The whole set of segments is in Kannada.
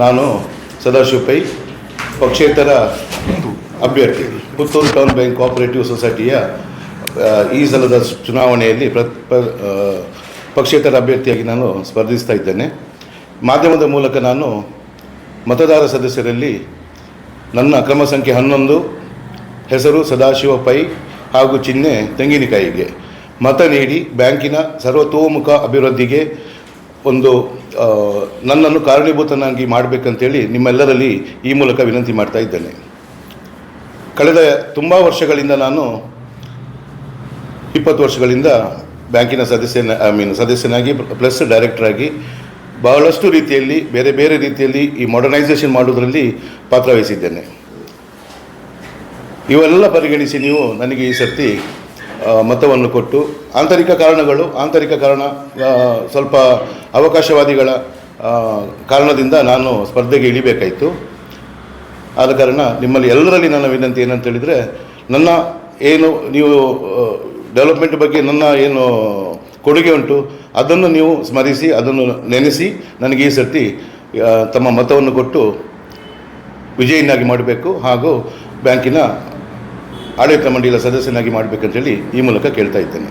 ನಾನು ಸದಾಶಿವ ಪೈ ಪಕ್ಷೇತರ ಅಭ್ಯರ್ಥಿ, ಪುತ್ತೂರು ಟೌನ್ ಬ್ಯಾಂಕ್ ಕೋಆಪರೇಟಿವ್ ಸೊಸೈಟಿಯ ಈ ಸಲದ ಚುನಾವಣೆಯಲ್ಲಿ ಪ್ರ ಪಕ್ಷೇತರ ಅಭ್ಯರ್ಥಿಯಾಗಿ ನಾನು ಸ್ಪರ್ಧಿಸ್ತಾ ಇದ್ದೇನೆ. ಮಾಧ್ಯಮದ ಮೂಲಕ ನಾನು ಮತದಾರ ಸದಸ್ಯರಲ್ಲಿ ನನ್ನ ಕ್ರಮ ಸಂಖ್ಯೆ ಹನ್ನೊಂದು, ಹೆಸರು ಸದಾಶಿವ ಪೈ ಹಾಗೂ ಚಿಹ್ನೆ ತೆಂಗಿನಕಾಯಿಗೆ ಮತ ನೀಡಿ ಬ್ಯಾಂಕಿನ ಸರ್ವತೋಮುಖ ಅಭಿವೃದ್ಧಿಗೆ ಒಂದು ನನ್ನನ್ನು ಕಾರಣೀಭೂತನಾಗಿ ಮಾಡಬೇಕಂತೇಳಿ ನಿಮ್ಮೆಲ್ಲರಲ್ಲಿ ಈ ಮೂಲಕ ವಿನಂತಿ ಮಾಡ್ತಾ ಇದ್ದೇನೆ. ಕಳೆದ ತುಂಬ ವರ್ಷಗಳಿಂದ ನಾನು ಇಪ್ಪತ್ತು ವರ್ಷಗಳಿಂದ ಬ್ಯಾಂಕಿನ ಸದಸ್ಯನ, ಐ ಮೀನ್ ಸದಸ್ಯನಾಗಿ, ಪ್ಲಸ್ ಡೈರೆಕ್ಟರಾಗಿ ಬಹಳಷ್ಟು ರೀತಿಯಲ್ಲಿ, ಬೇರೆ ಬೇರೆ ರೀತಿಯಲ್ಲಿ ಈ ಮಾಡರ್ನೈಸೇಷನ್ ಮಾಡುವುದರಲ್ಲಿ ಪಾತ್ರವಹಿಸಿದ್ದೇನೆ ಇವೆಲ್ಲ ಪರಿಗಣಿಸಿ ನೀವು ನನಗೆ ಈ ಸರ್ತಿ ಮತವನ್ನು ಕೊಟ್ಟು ಆಂತರಿಕ ಕಾರಣಗಳು, ಆಂತರಿಕ ಕಾರಣ ಸ್ವಲ್ಪ ಅವಕಾಶವಾದಿಗಳ ಕಾರಣದಿಂದ ನಾನು ಸ್ಪರ್ಧೆಗೆ ಇಳಿಬೇಕಾಯಿತು. ಆದ ಕಾರಣ ನಿಮ್ಮಲ್ಲಿ ಎಲ್ಲರಲ್ಲಿ ನನ್ನ ವಿನಂತಿ ಏನಂತ ಹೇಳಿದರೆ, ನನ್ನ ಏನು ನೀವು ಡೆವಲಪ್ಮೆಂಟ್ ಬಗ್ಗೆ ನನ್ನ ಏನು ಕೊಡುಗೆ ಉಂಟು, ಅದನ್ನು ನೀವು ಸ್ಮರಿಸಿ, ಅದನ್ನು ನೆನೆಸಿ, ನನಗೆ ಈ ಸರ್ತಿ ತಮ್ಮ ಮತವನ್ನು ಕೊಟ್ಟು ವಿಜಯನಾಗಿ ಮಾಡಬೇಕು. ಹಾಗೂ ಬ್ಯಾಂಕಿನ ಆಡಳಿತ ಮಂಡಳಿಯ ಸದಸ್ಯನಾಗಿ ಮಾಡಬೇಕಂತೇಳಿ ಈ ಮೂಲಕ ಕೇಳ್ತಾ ಇದ್ದೇನೆ.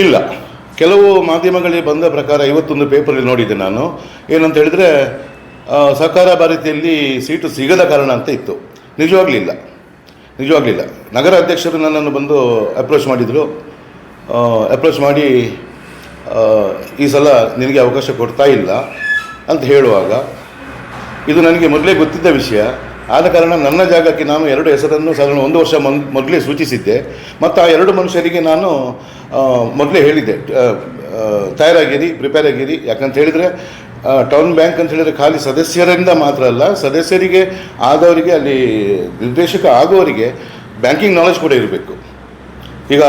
ಇಲ್ಲ. ಕೆಲವು ಮಾಧ್ಯಮಗಳಿಗೆ ಬಂದ ಪ್ರಕಾರ ಇವತ್ತೊಂದು ಪೇಪರಲ್ಲಿ ನೋಡಿದ್ದೆ ನಾನು. ಏನಂತ ಹೇಳಿದರೆ ಸಹಕಾರ ಭಾರತಿಯಲ್ಲಿ ಸೀಟು ಸಿಗದ ಕಾರಣ ಅಂತ ಇತ್ತು. ನಿಜವಾಗ್ಲಿಲ್ಲ. ನಿಜವಾಗ್ಲಿಲ್ಲ. ನಗರ ಅಧ್ಯಕ್ಷರು ನನ್ನನ್ನು ಬಂದು ಅಪ್ರೋಚ್ ಮಾಡಿದರು. ಅಪ್ರೋಚ್ ಮಾಡಿ ಈ ಸಲ ನಿನಗೆ ಅವಕಾಶ ಕೊಡ್ತಾ ಇಲ್ಲ. ಅಂತ ಹೇಳುವಾಗ, ಇದು ನನಗೆ ಮೊದಲೇ ಗೊತ್ತಿದ್ದ ವಿಷಯ. ಆದ ಕಾರಣ ನನ್ನ ಜಾಗಕ್ಕೆ ನಾನು ಎರಡು ಹೆಸರನ್ನು ಸಾಧಾರಣ ಒಂದು ವರ್ಷ ಮೊದಲೇ ಸೂಚಿಸಿದ್ದೆ. ಮತ್ತು ಆ ಎರಡು ಮನುಷ್ಯರಿಗೆ ನಾನು ಮೊದಲೇ ಹೇಳಿದ್ದೆ. ತಯಾರಾಗಿರಿ ಪ್ರಿಪೇರ್ ಆಗಿರಿ ಯಾಕಂತ ಹೇಳಿದರೆ ಟೌನ್ ಬ್ಯಾಂಕ್ ಅಂತ ಹೇಳಿದರೆ ಖಾಲಿ ಸದಸ್ಯರಿಂದ ಮಾತ್ರ ಅಲ್ಲ, ಸದಸ್ಯರಿಗೆ, ಆದವರಿಗೆ, ಅಲ್ಲಿ ನಿರ್ದೇಶಕ ಆಗುವವರಿಗೆ ಬ್ಯಾಂಕಿಂಗ್ ನಾಲೆಜ್ ಕೂಡ ಇರಬೇಕು. ಈಗ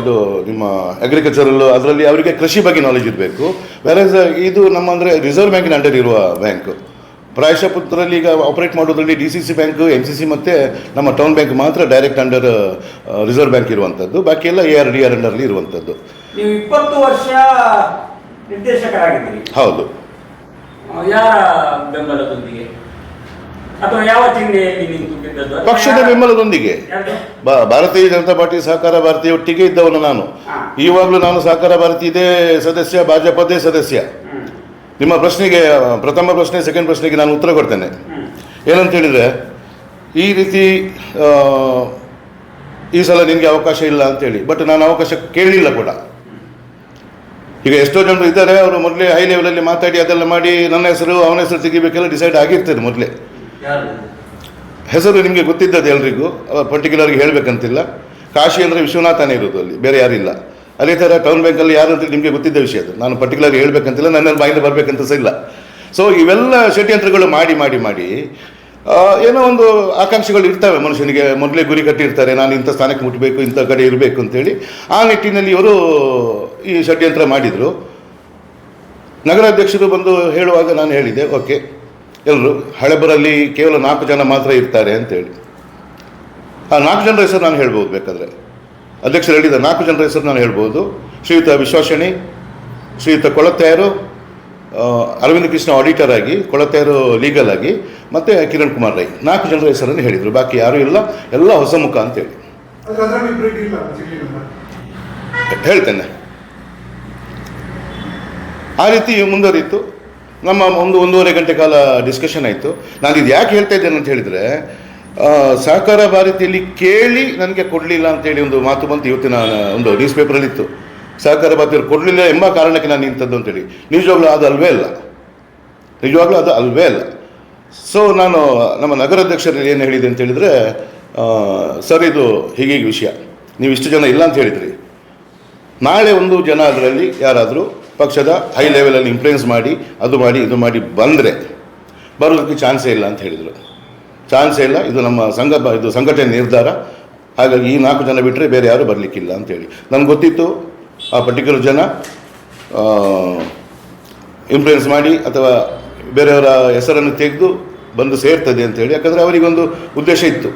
ಇದು ನಿಮ್ಮ ಅಗ್ರಿಕಲ್ಚರಲ್ ಅದರಲ್ಲಿ ಅವರಿಗೆ ಕೃಷಿ ಬಗ್ಗೆ ನಾಲೆಜ್ ಇರಬೇಕು. ಬೇರೆ ಇದು ನಮ್ಮ ಅಂದರೆ ರಿಸರ್ವ್ ಬ್ಯಾಂಕಿನ ಅಂಡರ್ ಇರುವ ಬ್ಯಾಂಕ್ ಪ್ರಾಯಶಃ ಪುತ್ರರಲ್ಲಿ ಈಗ ಆಪರೇಟ್ ಮಾಡೋದ್ರಲ್ಲಿ D C C bank M C C ಮತ್ತು ನಮ್ಮ ಟೌನ್ ಬ್ಯಾಂಕ್ ಮಾತ್ರ ಡೈರೆಕ್ಟ್ ಅಂಡರ್ ರಿಸರ್ವ್ ಬ್ಯಾಂಕ್ ಇರುವಂಥದ್ದು ಬಾಕಿ ಎಲ್ಲ ಎ ಆರ್ ಡಿ ಆರ್ ಅಂಡರ್ಲಿ ಇರುವಂಥದ್ದು ನೀವು ಇಪ್ಪತ್ತು ವರ್ಷ ನಿರ್ದೇಶಕರಾಗಿದ್ದೀರಿ. ಹೌದು. ಯಾರ ಬೆಂಬಲದೊಂದಿಗೆ? ಅಥವಾ ಯಾವ ಚಿಹ್ನೆಯಲ್ಲಿ ನಿಂತು ಗೆದ್ದದ್ದು ಪಕ್ಷದ ಬೆಂಬಲದೊಂದಿಗೆ? ಭಾರತೀಯ ಜನತಾ ಪಾರ್ಟಿ ಸಹಕಾರ ಭಾರತಿ ಒಟ್ಟಿಗೆ ಇದ್ದವನು ನಾನು. ಈವಾಗಲೂ ನಾನು ಸಹಕಾರ ಭಾರತಿ ಇದೇ ಸದಸ್ಯ ಭಾಜಪದೇ ಸದಸ್ಯ. ನಿಮ್ಮ ಪ್ರಶ್ನೆಗೆ ಪ್ರಥಮ ಪ್ರಶ್ನೆ ಸೆಕೆಂಡ್ ಪ್ರಶ್ನೆಗೆ ನಾನು ಉತ್ತರ ಕೊಡ್ತೇನೆ. ಏನಂತ ಹೇಳಿದ್ರೆ ಈ ರೀತಿ ಈ ಸಲ ನಿಮಗೆ ಅವಕಾಶ ಇಲ್ಲ ಅಂತೇಳಿ ಬಟ್ ನಾನು ಅವಕಾಶ ಕೇಳಲಿಲ್ಲ ಕೂಡ. ಈಗ ಎಷ್ಟೋ ಜನರು ಇದ್ದಾರೆ ಅವರು ಮೊದಲೇ ಹೈ ಲೆವೆಲಲ್ಲಿ ಮಾತಾಡಿ ಅದೆಲ್ಲ ಮಾಡಿ ನನ್ನ ಹೆಸರು ಅವನ ಹೆಸರು ತೆಗಿಬೇಕೆಲ್ಲ ಡಿಸೈಡ್ ಆಗಿರ್ತದೆ ಮೊದಲೇ. ಹೆಸರು ನಿಮಗೆ ಗೊತ್ತಿದ್ದದ್ದು ಎಲ್ರಿಗೂ? ಪರ್ಟಿಕ್ಯುಲರ್ಗೆ ಹೇಳಬೇಕಂತಿಲ್ಲ. ಕಾಶಿ ಅಂದರೆ ವಿಶ್ವನಾಥನೇ ಇರೋದು ಅಲ್ಲಿ, ಬೇರೆ ಯಾರಿಲ್ಲ ಅದೇ ಥರ ಟೌನ್ ಬ್ಯಾಂಕಲ್ಲಿ ಯಾರು ಅಂತ ನಿಮಗೆ ಗೊತ್ತಿದ್ದ ವಿಷಯ ಅದು. ನಾನು ಪರ್ಟಿಕ್ಯುಲರ್ ಹೇಳಬೇಕಂತಿಲ್ಲ ನನ್ನ ಬಾಯಿಂದ ಬರಬೇಕಂತ ಸಹ ಇಲ್ಲ. ಸೊ ಇವೆಲ್ಲ ಷಡ್ಯಂತ್ರಗಳು ಮಾಡಿ ಮಾಡಿ ಮಾಡಿ ಏನೋ ಒಂದು ಆಕಾಂಕ್ಷೆಗಳು ಇರ್ತವೆ. ಮನುಷ್ಯನಿಗೆ ಮೊದಲೇ ಗುರಿ ಕಟ್ಟಿರ್ತಾರೆ, ನಾನು ಇಂಥ ಸ್ಥಾನಕ್ಕೆ ಮುಟ್ಟಬೇಕು ಇಂಥ ಕಡೆ ಇರಬೇಕು ಅಂತೇಳಿ. ಆ ನಿಟ್ಟಿನಲ್ಲಿ ಇವರು ಈ ಷಡ್ಯಂತ್ರ ಮಾಡಿದರು. ನಗರಾಧ್ಯಕ್ಷರು ಬಂದು ಹೇಳುವಾಗ ನಾನು ಹೇಳಿದೆ, ಓಕೆ. ಎಲ್ಲರೂ ಹಳೆಬರಲ್ಲಿ ಕೇವಲ ನಾಲ್ಕು ಜನ ಮಾತ್ರ ಇರ್ತಾರೆ ಅಂತೇಳಿ. ಆ ನಾಲ್ಕು ಜನರ ಹೆಸರು ನಾನು ಹೇಳ್ಬೋದು ಬೇಕಾದರೆ. ಅಧ್ಯಕ್ಷರು ಹೇಳಿದ ನಾಲ್ಕು ಜನರ ಹೆಸರು ನಾನು ಹೇಳ್ಬೋದು. ಶ್ರೀಯುತ ವಿಶ್ವಾಸಣಿ, ಶ್ರೀಯುತ ಕೊಳತ್ತಾಯರು ಅರವಿಂದ ಕೃಷ್ಣ ಆಡಿಟರ್ ಆಗಿ ಕೊಳತ್ತಾಯರು ಲೀಗಲ್ ಆಗಿ, ಮತ್ತು ಕಿರಣ್ ಕುಮಾರ್ ರೈ. ನಾಲ್ಕು ಜನರ ಹೆಸರನ್ನು ಹೇಳಿದರು. ಬಾಕಿ ಯಾರೂ ಇಲ್ಲ. ಎಲ್ಲ ಹೊಸ ಮುಖ ಅಂತೇಳಿ. ಹೇಳ್ತೇನೆ. ಆ ರೀತಿ ಮುಂದುವರಿಯಿತು. ನಮ್ಮ ಒಂದು ಒಂದೂವರೆ ಗಂಟೆ ಕಾಲ ಡಿಸ್ಕಷನ್ ಆಯಿತು. ನಾನು ಇದು ಯಾಕೆ ಹೇಳ್ತಾ ಇದ್ದೇನೆ ಅಂತ ಹೇಳಿದರೆ ಸಹಕಾರ ಭಾರತಿಯಲ್ಲಿ ಕೇಳಿ ನನಗೆ ಕೊಡಲಿಲ್ಲ ಅಂತೇಳಿ ಒಂದು ಮಾತು ಬಂತು ಇವತ್ತಿನ ಒಂದು ನ್ಯೂಸ್ ಪೇಪರಲ್ಲಿತ್ತು ಸಹಕಾರ ಭಾರತಿಯವರು ಕೊಡಲಿಲ್ಲ ಎಂಬ ಕಾರಣಕ್ಕೆ ನಾನು ನಿಂತದ್ದು ಅಂತೇಳಿ ನಿಜವಾಗ್ಲೂ ಅದು ಅಲ್ವೇ ಅಲ್ಲ. ನಿಜವಾಗ್ಲೂ ಅದು ಅಲ್ವೇ ಅಲ್ಲ. ಸೊ ನಾನು ನಮ್ಮ ನಗರಾಧ್ಯಕ್ಷರಲ್ಲಿ ಏನು ಹೇಳಿದೆ ಅಂತ ಹೇಳಿದರೆ ಸರ್, ಇದು ಹೀಗೀಗೆ ವಿಷಯ. ನೀವು ಇಷ್ಟು ಜನ ಇಲ್ಲ ಅಂತ ಹೇಳಿದ್ರಿ. ನಾಳೆ ಒಂದು ಜನ ಅದರಲ್ಲಿ ಯಾರಾದರೂ ಪಕ್ಷದ ಹೈ ಲೆವೆಲಲ್ಲಿ ಇನ್ಫ್ಲೂಯೆನ್ಸ್ ಮಾಡಿ, ಅದು ಮಾಡಿ, ಇದು ಮಾಡಿ ಬಂದರೆ ಬರೋದಕ್ಕೆ ಚಾನ್ಸೇ ಇಲ್ಲ ಅಂತ ಹೇಳಿದರು. ಚಾನ್ಸೇ ಇಲ್ಲ, ಇದು ನಮ್ಮ ಸಂಘ, ಇದು ಸಂಘಟನೆ ನಿರ್ಧಾರ. ಹಾಗಾಗಿ ಈ ನಾಲ್ಕು ಜನ ಬಿಟ್ಟರೆ ಬೇರೆ ಯಾರೂ ಬರಲಿಕ್ಕಿಲ್ಲ ಅಂತೇಳಿ ನನಗೆ ಗೊತ್ತಿತ್ತು, ಆ ಪರ್ಟಿಕ್ಯುಲರ್ ಜನ ಇನ್ಫ್ಲೂಯೆನ್ಸ್ ಮಾಡಿ ಅಥವಾ ಬೇರೆಯವರ ಹೆಸರನ್ನು ತೆಗೆದು ಬಂದು ಸೇರ್ತದೆ ಅಂತೇಳಿ ಯಾಕಂದರೆ ಅವರಿಗೊಂದು ಉದ್ದೇಶ ಇತ್ತು.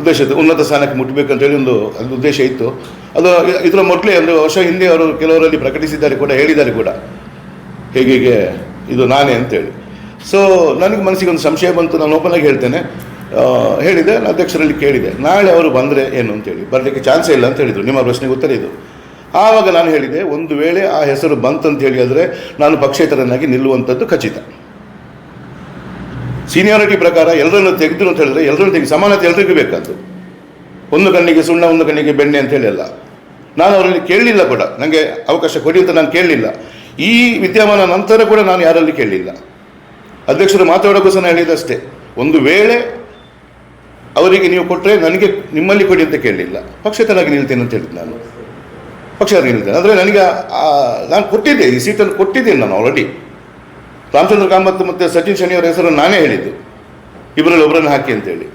ಉದ್ದೇಶ ಇತ್ತು. ಉನ್ನತ ಸ್ಥಾನಕ್ಕೆ ಮುಟ್ಟಬೇಕಂತೇಳಿ ಒಂದು ಒಂದು ಉದ್ದೇಶ ಇತ್ತು. ಅದು ಇದರ ಮೊದಲೇ ಒಂದು ವರ್ಷ ಹಿಂದೆ ಅವರು ಕೆಲವರಲ್ಲಿ ಪ್ರಕಟಿಸಿದ್ದಾರೆ ಕೂಡ, ಹೇಳಿದ್ದಾರೆ ಕೂಡ. ಹೇಗೆ ಹೀಗೆ ಇದು ನಾನೇ ಅಂತೇಳಿ. ಸೊ ನನಗೆ ಮನಸ್ಸಿಗೆ ಒಂದು ಸಂಶಯ ಬಂತು. ನಾನು ಓಪನ್ ಆಗಿ ಹೇಳ್ತೇನೆ. ಹೇಳಿದೆ ಅಧ್ಯಕ್ಷರಲ್ಲಿ ಕೇಳಿದೆ. ನಾಳೆ ಅವರು ಬಂದರೆ ಏನು ಅಂತೇಳಿ. ಬರಲಿಕ್ಕೆ ಚಾನ್ಸೇ ಇಲ್ಲ ಅಂತ ಹೇಳಿದರು. ನಿಮ್ಮ ಪ್ರಶ್ನೆಗೆ ಉತ್ತರ ಇದು. ಆವಾಗ ನಾನು ಹೇಳಿದೆ, ಒಂದು ವೇಳೆ ಆ ಹೆಸರು ಬಂತಂತ ಹೇಳಿ ಆದರೆ ನಾನು ಪಕ್ಷೇತರನಾಗಿ ನಿಲ್ಲುವಂಥದ್ದು ಖಚಿತ. ಸೀನಿಯಾರಿಟಿ ಪ್ರಕಾರ ಎಲ್ಲರನ್ನು ತೆಗೆದು ಅಂತ ಹೇಳಿದ್ರೆ ಎಲ್ಲರನ್ನು ತೆಗೆದು ಸಮಾನತೆ ಎಲ್ರಿಗೂ ಬೇಕಾದ್ದು. ಒಂದು ಕಣ್ಣಿಗೆ ಸುಣ್ಣ, ಒಂದು ಕಣ್ಣಿಗೆ ಬೆಣ್ಣೆ ಅಂತ ಹೇಳಿಲ್ಲ. ನಾನು ಅವರಲ್ಲಿ ಕೇಳಲಿಲ್ಲ ಕೂಡ. ನನಗೆ ಅವಕಾಶ ಕೊಡಿ ಅಂತ ನಾನು ಕೇಳಲಿಲ್ಲ. ಈ ವಿದ್ಯಮಾನ ನಂತರ ಕೂಡ ನಾನು ಯಾರಲ್ಲಿ ಕೇಳಲಿಲ್ಲ. ಅಧ್ಯಕ್ಷರು ಮಾತಾಡೋಕ್ಕೂ ಸಹ ಹೇಳಿದಷ್ಟೇ. ಒಂದು ವೇಳೆ ಅವರಿಗೆ ನೀವು ಕೊಟ್ಟರೆ ನನಗೆ ನಿಮ್ಮಲ್ಲಿ ಕೊಡಿ ಅಂತ ಕೇಳಲಿಲ್ಲ. ಪಕ್ಷೇತರಾಗಿ ನಿಲ್ತೇನೆ ಅಂತ ಹೇಳಿದ್ದು ನಾನು. ಪಕ್ಷ ನಿಲ್ತೇನೆ. ಅಂದರೆ ನನಗೆ ನಾನು ಕೊಟ್ಟಿದ್ದೆ, ಈ ಸೀಟನ್ನು ಕೊಟ್ಟಿದ್ದೇನೆ ನಾನು ಆಲ್ರೆಡಿ ರಾಮಚಂದ್ರ ಕಾಮತ್ ಮತ್ತು ಸಚಿನ್ ಶನಿಯವರ ಅವರ ಹೆಸರನ್ನು ನಾನೇ ಹೇಳಿದ್ದು. ಇಬ್ಬರಲ್ಲಿ ಒಬ್ಬರನ್ನು ಹಾಕಿ ಅಂತೇಳಿ.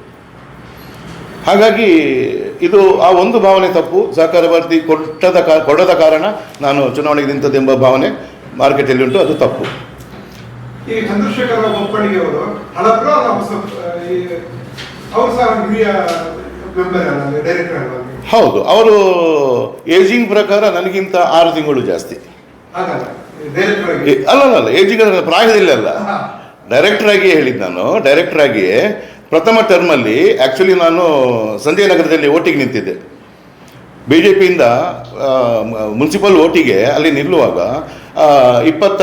ಹಾಗಾಗಿ ಇದು ಆ ಒಂದು ಭಾವನೆ ತಪ್ಪು. ಸಹಕಾರ ಭಾರತಿ ಕೊಟ್ಟದ ಕಾ ಕೊಡದ ಕಾರಣ ನಾನು ಚುನಾವಣೆಗೆ ನಿಂತದ್ದೆಂಬ ಭಾವನೆ ಮಾರ್ಕೆಟಲ್ಲಿ ಉಂಟು. ಅದು ತಪ್ಪು. ಈ ಚಂದ್ರಶೇಖರ ಹೌದು. ಅವರು ಏಜಿಂಗ್ ಪ್ರಕಾರ ನನಗಿಂತ ಆರು ತಿಂಗಳು ಜಾಸ್ತಿ. ಅಲ್ಲ ಅಲ್ಲ ಏಜಿಂಗ್ ಪ್ರಾಯದಲ್ಲಿ ಅಲ್ಲ. ಡೈರೆಕ್ಟರ್ ಆಗಿಯೇ ಹೇಳಿದ್ದು ನಾನು ಡೈರೆಕ್ಟರ್ ಆಗಿಯೇ ಪ್ರಥಮ ಟರ್ಮಲ್ಲಿ ಆ್ಯಕ್ಚುಲಿ ನಾನು ಸಂಜಯ್ ನಗರದಲ್ಲಿ ಓಟಿಗೆ ನಿಂತಿದ್ದೆ. ಬಿ ಜೆ ಪಿಯಿಂದ ಮುನ್ಸಿಪಲ್ ಓಟಿಗೆ ಅಲ್ಲಿ ನಿಲ್ಲುವಾಗ ಇಪ್ಪತ್ತ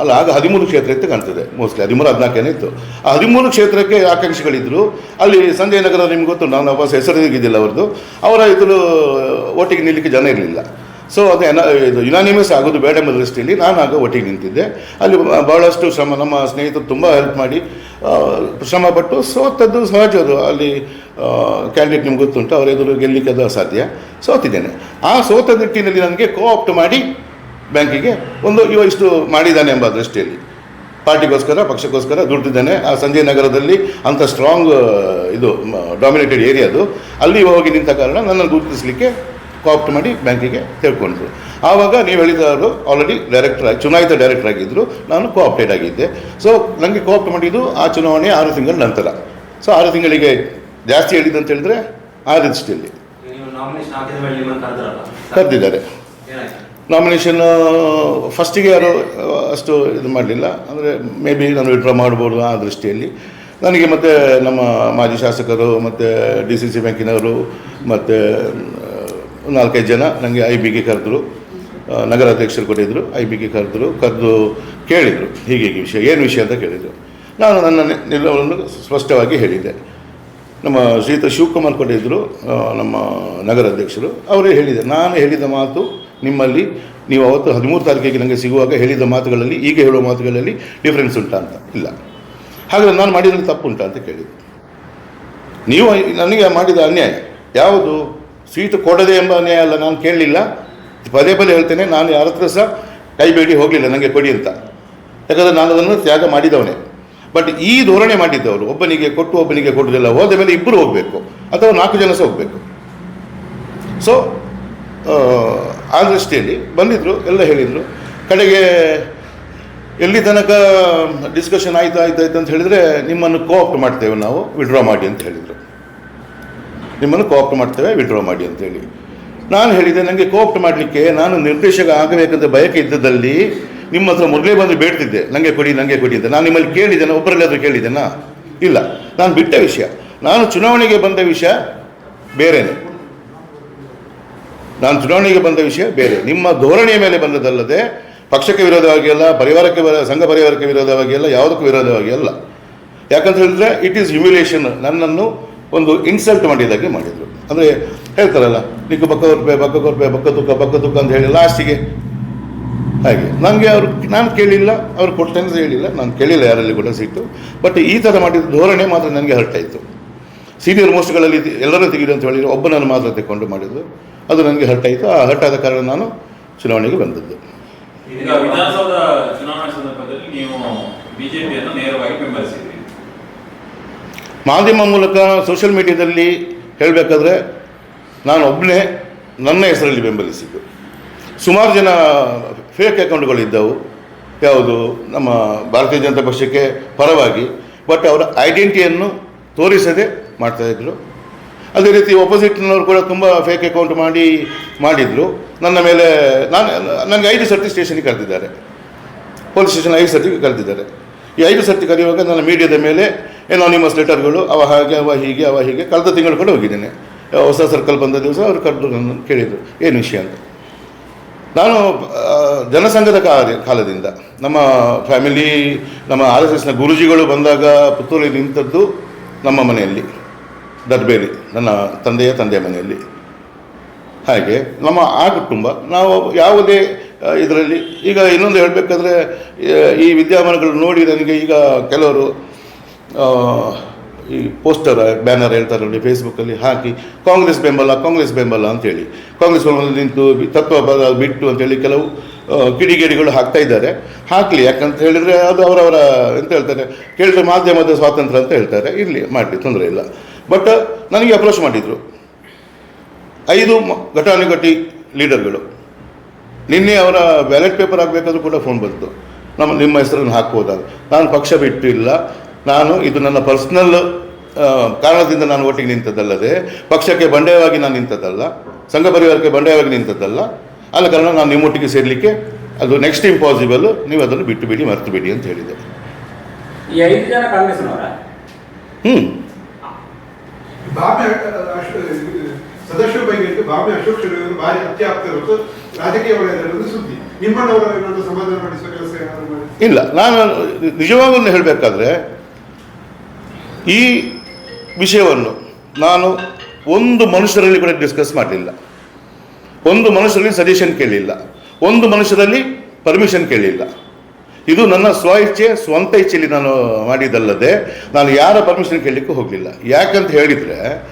ಅಲ್ಲ ಆಗ ಹದಿಮೂರು ಕ್ಷೇತ್ರ ಇತ್ತು ಕಾಣ್ತದೆ ಮೋಸ್ಟ್ಲಿ ಹದಿಮೂರು ಹದಿನಾಲ್ಕೇನೇ ಇತ್ತು. ಆ ಹದಿಮೂರು ಕ್ಷೇತ್ರಕ್ಕೆ ಆಕಾಂಕ್ಷಿಗಳಿದ್ದರು ಅಲ್ಲಿ ಸಂಜಯ್ ನಗರ ನಿಮ್ಗೆ ಗೊತ್ತು ನಾನು ವಾಪಸ್ ಹೆಸರು ತೆಗಿದ್ದಿಲ್ಲ ಅವ್ರದ್ದು. ಅವರ ಇದ್ರು ಓಟಿಗೆ ನಿಲ್ಲಕ್ಕೆ ಜನ ಇರಲಿಲ್ಲ. ಸೊ ಅದು ಎನ- ಇದು ಯುನಾನಿಮಸ್ ಆಗೋದು ಬೇಡ ಎಂಬ ದೃಷ್ಟಿಯಲ್ಲಿ ನಾನು ಆಗ ಒಟ್ಟಿಗೆ ನಿಂತಿದ್ದೆ. ಅಲ್ಲಿ ಭಾಳಷ್ಟು ಶ್ರಮ, ನಮ್ಮ ಸ್ನೇಹಿತರು ತುಂಬ ಹೆಲ್ಪ್ ಮಾಡಿ ಶ್ರಮಪಟ್ಟು ಸೋತದ್ದು ಸಹಜ ಅದು. ಅಲ್ಲಿ ಕ್ಯಾಂಡಿಡೇಟ್ ನಿಮ್ಗೆ ಗೊತ್ತುಂಟು, ಅವರ ಎದುರು ಗೆಲ್ಲಿಕ್ಕೆ ಅದು ಅಸಾಧ್ಯ. ಸೋತಿದ್ದೇನೆ ಆ ಸೋತ ನಿಟ್ಟಿನಲ್ಲಿ ನನಗೆ ಕೋಆಪ್ಟ್ ಮಾಡಿ ಬ್ಯಾಂಕಿಗೆ ಒಂದು, ಇವ ಇಷ್ಟು ಮಾಡಿದ್ದಾನೆ ಎಂಬ ದೃಷ್ಟಿಯಲ್ಲಿ. ಪಾರ್ಟಿಗೋಸ್ಕರ, ಪಕ್ಷಕ್ಕೋಸ್ಕರ ದುಡ್ಡಿದ್ದಾನೆ ಆ ಸಂಜಯ್ ನಗರದಲ್ಲಿ ಅಂಥ ಸ್ಟ್ರಾಂಗ್ ಇದು ಡಾಮಿನೇಟೆಡ್ ಏರಿಯಾ ಅದು. ಅಲ್ಲಿ ಹೋಗಿ ನಿಂತ ಕಾರಣ ನನ್ನನ್ನು ಗುರುತಿಸಲಿಕ್ಕೆ ಕೋಆಪ್ಟ್ ಮಾಡಿ ಬ್ಯಾಂಕಿಗೆ ತಿಳ್ಕೊಂಡ್ರು. ಆವಾಗ ನೀವು ಹೇಳಿದವರು ಆಲ್ರೆಡಿ ಡೈರೆಕ್ಟರ್ ಆಗಿ ಚುನಾಯಿತ ಡೈರೆಕ್ಟರ್ ಆಗಿದ್ದರು ನಾನು ಕೋಆಪ್ಟೆಡ್ ಆಗಿದ್ದೆ. ಸೊ ನನಗೆ ಕೋಆಪ್ಟ್ ಮಾಡಿದ್ದು ಆ ಚುನಾವಣೆ ಆರು ತಿಂಗಳ ನಂತರ. ಸೊ ಆರು ತಿಂಗಳಿಗೆ ಜಾಸ್ತಿ ಹೇಳಿದ್ದು ಅಂತ ಹೇಳಿದ್ರೆ ಆ ಕರೆದ್ರಲ್ಲ? ಕರೆದಿದ್ದಾರೆ. ನಾಮಿನೇಷನ್ ಫಸ್ಟಿಗೆ ಯಾರು ಅಷ್ಟು ಇದು ಮಾಡಲಿಲ್ಲ. ಅಂದರೆ ಮೇ ಬಿ ನಾನು ವಿಡ್ರಾ ಮಾಡ್ಬೋದು ಆ ದೃಷ್ಟಿಯಲ್ಲಿ. ನನಗೆ ಮತ್ತು ನಮ್ಮ ಮಾಜಿ ಶಾಸಕರು ಮತ್ತು ಡಿ ಸಿ ಸಿ ಬ್ಯಾಂಕಿನವರು ಮತ್ತು ನಾಲ್ಕೈದು ಜನ ನನಗೆ ಐ ಬಿಗೆ ಕರೆದ್ರು. ನಗರಾಧ್ಯಕ್ಷರು ಕೊಟ್ಟಿದ್ದರು ಐ ಬಿಗೆ ಕರೆದ್ರು, ಕರೆದು ಕೇಳಿದರು. ಹೀಗೆ ಹೀಗೆ ವಿಷಯ, ಏನು ವಿಷಯ ಅಂತ ಕೇಳಿದರು. ನಾನು ನನ್ನ ನಿಲುವನ್ನು ಸ್ಪಷ್ಟವಾಗಿ ಹೇಳಿದ್ದೆ. ನಮ್ಮ ಶ್ರೀಯುತ ಶಿವಕುಮಾರ್ ಕೊಟ್ಟಿದ್ದರು ನಮ್ಮ ನಗರಾಧ್ಯಕ್ಷರು. ಅವರೇ ಹೇಳಿದೆ ನಾನು ಹೇಳಿದ ಮಾತು ನಿಮ್ಮಲ್ಲಿ, ನೀವು ಅವತ್ತು ಹದಿಮೂರು ತಾರೀಕಿಗೆ ನನಗೆ ಸಿಗುವಾಗ ಹೇಳಿದ ಮಾತುಗಳಲ್ಲಿ, ಈಗ ಹೇಳುವ ಮಾತುಗಳಲ್ಲಿ ಡಿಫ್ರೆನ್ಸ್ ಉಂಟಾ ಅಂತ? ಇಲ್ಲ. ಹಾಗಾದರೆ ನಾನು ಮಾಡಿದಲ್ಲಿ ತಪ್ಪು ಉಂಟಾ ಅಂತ ಕೇಳಿದೆ ನೀವು ನನಗೆ ಮಾಡಿದ ಅನ್ಯಾಯ. ಯಾವುದು? ಸೀಟು ಕೊಡದೆ ಎಂಬನೇ ಅಲ್ಲ, ನಾನು ಕೇಳಲಿಲ್ಲ. ಪದೇ ಪದೇ ಹೇಳ್ತೇನೆ, ನಾನು ಯಾರ ಹತ್ರ ಸಹ ಕೈ ಬೇಡಿ ಹೋಗಲಿಲ್ಲ ನನಗೆ ಕೊಡಿ ಅಂತ. ಯಾಕಂದರೆ ನಾನು ಅದನ್ನು ತ್ಯಾಗ ಮಾಡಿದವನೇ. ಬಟ್ ಈ ಧೋರಣೆ ಮಾಡಿದ್ದವರು, ಒಬ್ಬನಿಗೆ ಕೊಟ್ಟು ಒಬ್ಬನಿಗೆ ಕೊಡುವುದಿಲ್ಲ, ಹೋದ ಮೇಲೆ ಇಬ್ಬರು ಹೋಗಬೇಕು, ಅಥವಾ ನಾಲ್ಕು ಜನ ಸಹ ಹೋಗಬೇಕು. ಸೊ ಆ ದೃಷ್ಟಿಯಲ್ಲಿ ಬಂದಿದ್ದರು ಎಲ್ಲ ಹೇಳಿದರು. ಕಡೆಗೆ ಎಲ್ಲಿ ತನಕ ಡಿಸ್ಕಷನ್ ಆಯ್ತು ಆಯ್ತು ಆಯ್ತು ಅಂತ ಹೇಳಿದರೆ, ನಿಮ್ಮನ್ನು ಕೋಆಪ್ಟ್ ಮಾಡ್ತೇವೆ ನಾವು ವಿಡ್ರಾ ಮಾಡಿ ಅಂತ ಹೇಳಿದರು. ನಿಮ್ಮನ್ನು ಕೋಪ್ಟ್ ಮಾಡ್ತೇವೆ ವಿಡ್ರಾ ಮಾಡಿ ಅಂತೇಳಿ. ನಾನು ಹೇಳಿದೆ ನನಗೆ ಕೋಪ್ಟ್ ಮಾಡಲಿಕ್ಕೆ ನಾನು ನಿರ್ದೇಶಕ ಆಗಬೇಕಂತ ಬಯಕೆ ಇದ್ದದಲ್ಲಿ ನಿಮ್ಮ ಹತ್ರ ಮೊದಲೇ ಬಂದು ಬೇಡ್ತಿದ್ದೆ. ನನಗೆ ಕೊಡಿ ನನಗೆ ಕೊಡಿ ಅಂತ. ನಾನು ನಿಮ್ಮಲ್ಲಿ ಕೇಳಿದ್ದೇನೆ? ಒಬ್ಬರಲ್ಲಾದರೂ ಕೇಳಿದ್ದೇನಾ? ಇಲ್ಲ. ನಾನು ಬಿಟ್ಟ ವಿಷಯ. ನಾನು ಚುನಾವಣೆಗೆ ಬಂದ ವಿಷಯ ಬೇರೆನೇ. ನಾನು ಚುನಾವಣೆಗೆ ಬಂದ ವಿಷಯ ಬೇರೆ. ನಿಮ್ಮ ಧೋರಣೆಯ ಮೇಲೆ ಬಂದದಲ್ಲದೆ ಪಕ್ಷಕ್ಕೆ ವಿರೋಧವಾಗಿ ಅಲ್ಲ, ಪರಿವಾರಕ್ಕೆ ವಿರೋ- ಸಂಘ ಪರಿವಾರಕ್ಕೆ ವಿರೋಧವಾಗಿ ಅಲ್ಲ, ಯಾವುದಕ್ಕೂ ವಿರೋಧವಾಗಿ ಅಲ್ಲ. ಯಾಕಂತ ಹೇಳಿದ್ರೆ ಇಟ್ ಈಸ್ ಹ್ಯುಮಿಲೇಷನ್ ನನ್ನನ್ನು ಒಂದು ಇನ್ಸಲ್ಟ್ ಮಾಡಿದಾಗೆ ಮಾಡಿದರು. ಅಂದರೆ ಹೇಳ್ತಾರಲ್ಲ ನಿಕ್ಕು ಬಕ್ಕ ಕೊರ್ಪೆ ಬಕ್ಕ ಕೊರ್ಪೆ ಬಕ್ಕ ತುಕ್ಕ ಬಕ್ಕ ತುಕ್ಕ ಅಂತ ಹೇಳಿ ಲಾಸ್ಟಿಗೆ ಹಾಗೆ. ನನಗೆ ಅವರು, ನಾನು ಕೇಳಿಲ್ಲ, ಅವ್ರು ಅಂತ ಹೇಳಿಲ್ಲ, ನಾನು ಕೇಳಿಲ್ಲ ಯಾರಲ್ಲಿ ಕೂಡ ಸಿಕ್ತು ಬಟ್ ಈ ಥರ ಮಾಡಿದ ಧೋರಣೆ ಮಾತ್ರ ನನಗೆ ಹರ್ಟ್ ಆಯಿತು ಸೀನಿಯರ್ ಮೋಸ್ಟ್ಗಳಲ್ಲಿ ಎಲ್ಲರೂ ತೆಗೀರಿ ಅಂತ ಹೇಳಿದ್ರು ಒಬ್ಬನನ್ನು ಮಾತ್ರ ತೆಕ್ಕೊಂಡು ಮಾಡಿದ್ದು. ಅದು ನನಗೆ ಹರ್ಟ್ ಆಯಿತು ಆ ಹರ್ಟ್ ಆದ ಕಾರಣ ನಾನು ಚುನಾವಣೆಗೆ ಬಂದದ್ದು. ಈಗ ವಿಧಾನಸೌಧ ಚುನಾವಣಾ ಸಂದರ್ಭದಲ್ಲಿ ನೀವು ಬಿಜೆಪಿಯನ್ನು ನೇರವಾಗಿ ಬೆಂಬಲಿಸಿದ್ರಿ ಮಾಧ್ಯಮ ಮೂಲಕ ಸೋಷಿಯಲ್ ಮೀಡಿಯಾದಲ್ಲಿ ಹೇಳಬೇಕಾದ್ರೆ ನಾನು ಒಬ್ಬನೇ ನನ್ನ ಹೆಸರಲ್ಲಿ ಬೆಂಬಲಿಸಿದ್ದು ಸುಮಾರು ಜನ ಫೇಕ್ ಅಕೌಂಟ್ಗಳಿದ್ದವು ಯಾವುದು? ನಮ್ಮ ಭಾರತೀಯ ಜನತಾ ಪಕ್ಷಕ್ಕೆ ಪರವಾಗಿ. ಬಟ್ ಅವರ ಐಡೆಂಟಿಟಿಯನ್ನು ತೋರಿಸದೆ ಮಾಡ್ತಾಯಿದ್ರು ಅದೇ ರೀತಿ ಒಪೋಸಿಟ್ನವರು ಕೂಡ ತುಂಬ ಫೇಕ್ ಅಕೌಂಟ್ ಮಾಡಿ, ಮಾಡಿದರು. ನನ್ನ ಮೇಲೆ ನಾನು, ನನಗೆ ಐದು ಸರ್ತಿ ಸ್ಟೇಷನ್ಗೆ ಕರೆದಿದ್ದಾರೆ. ಪೊಲೀಸ್ ಸ್ಟೇಷನ್ ಐದು ಸರ್ತಿ ಕರೆದಿದ್ದಾರೆ. ಈ ಐದು ಸರ್ತಿ ಕರೆಯುವಾಗ ನನ್ನ ಮೀಡಿಯಾದ ಮೇಲೆ ಎನಾನಿಮಸ್ ಲೆಟರ್ಗಳು ಅವ ಹಾಗೆ, ಅವ ಹೀಗೆ ಅವ ಹೀಗೆ ಕಳೆದ ತಿಂಗಳು ಕೂಡ ಹೋಗಿದ್ದೇನೆ. ಹೊಸ ಸರ್ಕಲ್ ಬಂದ ದಿವಸ ಅವರು ಕರೆದು ನನ್ನ ಕೇಳಿದರು, ಏನು ವಿಷಯ ಅಂತ? ನಾನು ಜನಸಂಘದ ಕಾರ್ಯ, ಕಾಲದಿಂದ ನಮ್ಮ ಫ್ಯಾಮಿಲಿ ನಮ್ಮ ಆರ್ ಎಸ್ ಗುರುಜಿಗಳು ಬಂದಾಗ ಪುತ್ತೂರಿ ನಿಂತದ್ದು ನಮ್ಮ ಮನೆಯಲ್ಲಿ ದರ್ಬೇರಿ ನನ್ನ ತಂದೆಯ ತಂದೆಯ ಮನೆಯಲ್ಲಿ. ಹಾಗೆ ನಮ್ಮ ಆ ಕುಟುಂಬ, ನಾವು ಯಾವುದೇ ಇದರಲ್ಲಿ ಈಗ ಇನ್ನೊಂದು ಹೇಳಬೇಕಾದ್ರೆ ಈ ವಿದ್ಯಮಾನಗಳು ನೋಡಿ ನನಗೆ ಈಗ ಕೆಲವರು ಈ ಪೋಸ್ಟರ್, ಬ್ಯಾನರ್ ಹೇಳ್ತಾರೆ ನೋಡಿ, ಫೇಸ್ಬುಕ್ಕಲ್ಲಿ ಹಾಕಿ, ಕಾಂಗ್ರೆಸ್ ಬೆಂಬಲ ಕಾಂಗ್ರೆಸ್ ಬೆಂಬಲ ಅಂತೇಳಿ. ಕಾಂಗ್ರೆಸ್ ಬೆಂಬಲ ನಿಂತು ತತ್ವ ಬಿಟ್ಟು ಅಂತೇಳಿ ಕೆಲವು ಕಿಡಿಗೇಡಿಗಳು ಹಾಕ್ತಾ ಇದ್ದಾರೆ. ಹಾಕಲಿ, ಯಾಕಂತ ಹೇಳಿದರೆ ಅದು ಅವರವರ, ಎಂತ ಹೇಳ್ತಾರೆ, ಕೇಳಿದ್ರೆ ಮಾಧ್ಯಮದ ಸ್ವಾತಂತ್ರ್ಯ ಅಂತ ಹೇಳ್ತಾರೆ. ಇರಲಿ, ಮಾಡಲಿ, ತೊಂದರೆ ಇಲ್ಲ. ಬಟ್ ನನಗೆ ಅಪ್ರೋಚ್ ಮಾಡಿದರು. ಐದು ಘಟಾನುಘಟಿ ಲೀಡರ್ಗಳು ನಿನ್ನೆ ಅವರ ಬ್ಯಾಲೆಟ್ ಪೇಪರ್ ಆಗಬೇಕಾದ್ರೂ ಕೂಡ ಫೋನ್ ಬಂತು. ನಮ್ಮ, ನಿಮ್ಮ ಹೆಸರನ್ನು ಹಾಕ್ಬೋದಾಗ. ನಾನು ಪಕ್ಷ ಬಿಟ್ಟು ಇಲ್ಲ ನಾನು ಇದು ನನ್ನ ಪರ್ಸ್ನಲ್ ಕಾರಣದಿಂದ ನಾನು ಒಟ್ಟಿಗೆ ನಿಂತದ್ದಲ್ಲದೆ ಪಕ್ಷಕ್ಕೆ ಬಂಡಾಯವಾಗಿ ನಾನು ನಿಂತದ್ದಲ್ಲ ಸಂಘ ಪರಿವಾರಕ್ಕೆ ಬಂಡಾಯವಾಗಿ ನಿಂತದ್ದಲ್ಲ. ಆದ ಕಾರಣ ನಾನು ನಿಮ್ಮೊಟ್ಟಿಗೆ ಸೇರಲಿಕ್ಕೆ ಅದು ನೆಕ್ಸ್ಟ್ ಇಂಪಾಸಿಬಲ್ ನೀವು ಅದನ್ನು ಬಿಟ್ಟು ಬಿಡಿ ಮರೆತು ಬಿಡಿ ಅಂತ ಹೇಳಿದೆ. ಈ ಐದು ಜನ ಕಾಂಗ್ರೆಸ್ನವರ? ಹ್ಞೂ ಇಲ್ಲ ನಾನು ನಿಜವಾಗಲೂ ಹೇಳಬೇಕಾದ್ರೆ ಈ ವಿಷಯವನ್ನು ನಾನು ಒಂದು ಮನುಷ್ಯರಲ್ಲಿ ಕೂಡ ಡಿಸ್ಕಸ್ ಮಾಡಲಿಲ್ಲ. ಒಂದು ಮನುಷ್ಯರಲ್ಲಿ ಸಜೆಷನ್ ಕೇಳಿಲ್ಲ. ಒಂದು ಮನುಷ್ಯರಲ್ಲಿ ಪರ್ಮಿಷನ್ ಕೇಳಿಲ್ಲ. ಇದು ನನ್ನ ಸ್ವ ಇಚ್ಛೆ ಸ್ವಂತ ಇಚ್ಛೆಯಲ್ಲಿ ನಾನು ಮಾಡಿದ್ದಲ್ಲದೆ ನಾನು ಯಾರ ಪರ್ಮಿಷನ್ ಕೇಳಲಿಕ್ಕೂ ಹೋಗಲಿಲ್ಲ. ಯಾಕಂತ ಹೇಳಿದರೆ,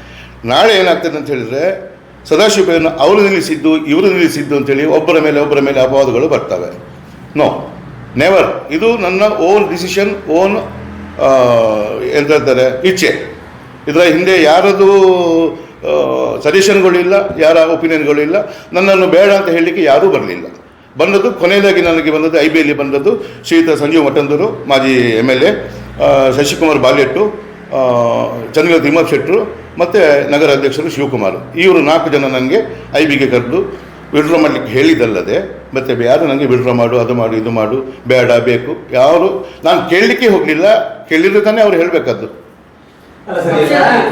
ನಾಳೆ ಏನಾಗ್ತದೆ ಅಂತ ಹೇಳಿದರೆ, ಸದಾಶಿವನ ಅವರು ನಿಲ್ಲಿಸಿದ್ದು, ಇವರು ನಿಲ್ಲಿಸಿದ್ದು ಅಂತೇಳಿ ಒಬ್ಬರ ಮೇಲೆ ಒಬ್ಬರ ಮೇಲೆ ಅಪವಾದಗಳು ಬರ್ತವೆ. ನೋ ನೆವರ್ ಇದು ನನ್ನ ಓನ್ ಡಿಸಿಷನ್ ಓನ್ ಎಂತ ಹೇಳ್ತಾರೆ ಇಚ್ಛೆ ಇದರ ಹಿಂದೆ ಯಾರದು ಸಜೆಷನ್ಗಳು ಇಲ್ಲ ಯಾರ ಒಪಿನಿಯನ್ಗಳು ಇಲ್ಲ ನನ್ನನ್ನು ಬೇಡ ಅಂತ ಹೇಳಲಿಕ್ಕೆ ಯಾರೂ ಬರಲಿಲ್ಲ. ಬಂದದ್ದು ಕೊನೆಯದಾಗಿ ನನಗೆ ಬಂದದ್ದು ಐ ಬಿಯಲ್ಲಿ ಬಂದದ್ದು ಶ್ರೀಯುತ ಸಂಜೀವ್ ಮಠಂದೂರು ಮಾಜಿ M L A Shashikumar Balyattu ಆ, ಚಂದ್ರ ತಿಮ್ಮಪ್ಪ ಶೆಟ್ಟರು ಮತ್ತು ನಗರ ಅಧ್ಯಕ್ಷರು ಶಿವಕುಮಾರ್ ಇವರು ನಾಲ್ಕು ಜನ ನನಗೆ ಐ ಬಿಗೆ ಕರೆದು ವಿಡ್ರಾ ಮಾಡಲಿಕ್ಕೆ ಹೇಳಿದಲ್ಲದೆ ಮತ್ತೆ ಯಾರು ನನಗೆ ವಿಡ್ರಾ ಮಾಡು ಅದು ಮಾಡು ಇದು ಮಾಡು ಬೇಡ ಬೇಕು ಯಾರು ನಾನು ಕೇಳಲಿಕ್ಕೆ ಹೋಗಲಿಲ್ಲ ಕೇಳಿದ್ರೆ ತಾನೇ ಅವ್ರು ಹೇಳಬೇಕದ್ದು. ಅಲ್ಲ ಸರ್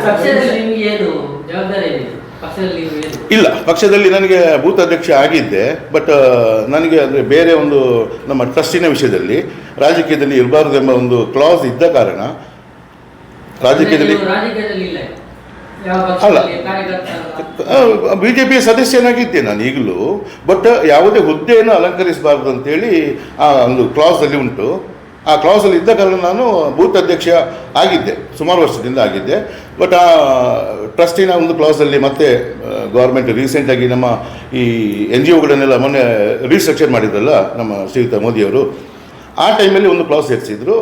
ಪಕ್ಷದಲ್ಲಿ ಸರ್, ಏನು ಜವಾಬ್ದಾರಿ ಏನಿದೆ ಪಕ್ಷದಲ್ಲಿ ಇಲ್ಲ ಪಕ್ಷದಲ್ಲಿ ನನಗೆ ಬೂತ್ ಅಧ್ಯಕ್ಷ ಆಗಿದ್ದೆ ಬಟ್ ನನಗೆ ಅಂದರೆ ಬೇರೆ ಒಂದು ನಮ್ಮ ಟ್ರಸ್ಟಿನ ವಿಷಯದಲ್ಲಿ ರಾಜಕೀಯದಲ್ಲಿ ಇರಬಾರ್ದು ಎಂಬ ಒಂದು ಕ್ಲಾಸ್ ಇದ್ದ ಕಾರಣ ರಾಜಕೀಯದಲ್ಲಿ ನೀವು ರಾಜಕೀಯದಲ್ಲಿ ಇಲ್ಲ ಯಾವ ಅಲ್ಲ. ಬಿ ಜೆ ಪಿಯ ಸದಸ್ಯನಾಗಿದ್ದೆ ನಾನು ಈಗಲೂ. ಬಟ್ ಯಾವುದೇ ಹುದ್ದೆಯನ್ನು ಅಲಂಕರಿಸಬಾರ್ದು ಅಂತೇಳಿ ಆ ಒಂದು ಕ್ಲಾಸಲ್ಲಿ ಉಂಟು. ಆ ಕ್ಲಾಸಲ್ಲಿ ಇದ್ದ ಕಾರಣ ನಾನು ಬೂತ್ ಅಧ್ಯಕ್ಷ ಆಗಿದ್ದೆ. ಸುಮಾರು ವರ್ಷದಿಂದ ಆಗಿದ್ದೆ. ಬಟ್ ಆ ಟ್ರಸ್ಟಿನ ಒಂದು ಕ್ಲಾಸಲ್ಲಿ ಮತ್ತೆ ಗೌರ್ಮೆಂಟ್ ರೀಸೆಂಟಾಗಿ ನಮ್ಮ ಈ ಎನ್ ಜಿ ಒಗಳನ್ನೆಲ್ಲ ಮೊನ್ನೆ ರೀಸ್ಟ್ರಕ್ಚರ್ ಮಾಡಿದ್ರಲ್ಲ ನಮ್ಮ ಶ್ರೀಯುತ ಮೋದಿಯವರು ಆ ಟೈಮಲ್ಲಿ ಒಂದು class ಸೇರಿಸಿದ್ರು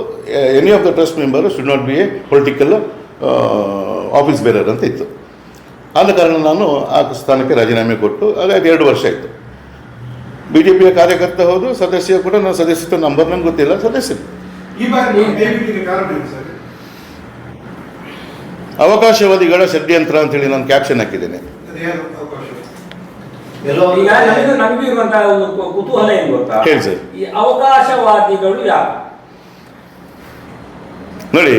any of the trust member should not be a political office bearer ಅಂತ ಇತ್ತು. ಆದ ಕಾರಣ ನಾನು ಆ ಸ್ಥಾನಕ್ಕೆ ರಾಜೀನಾಮೆ ಕೊಟ್ಟು ಹಾಗಾಗಿ ಎರಡು ವರ್ಷ ಆಯಿತು. ಬಿ ಜೆ ಪಿಯ ಕಾರ್ಯಕರ್ತ ಹೌದು ಸದಸ್ಯ ಕೂಡ ನನ್ನ ಸದಸ್ಯತ್ವ ನಂಬರ್ ನಂಗೆ ಗೊತ್ತಿಲ್ಲ ಸದಸ್ಯರು. ಈ ಬಾರಿ ನೀವು ನೇಮಿಟಿಗೆ ಕಾರಣ ಏನು ಸರ್? ಅವಕಾಶವಾದಿಗಳ ಷಡ್ಯಂತ್ರ ಅಂತೇಳಿ ನಾನು ಕ್ಯಾಪ್ಷನ್ ಹಾಕಿದ್ದೇನೆ. ಹೇಳಿ ಸರ್. ಈ ಅವಕಾಶವಾದಿಗಳು ನೋಡಿ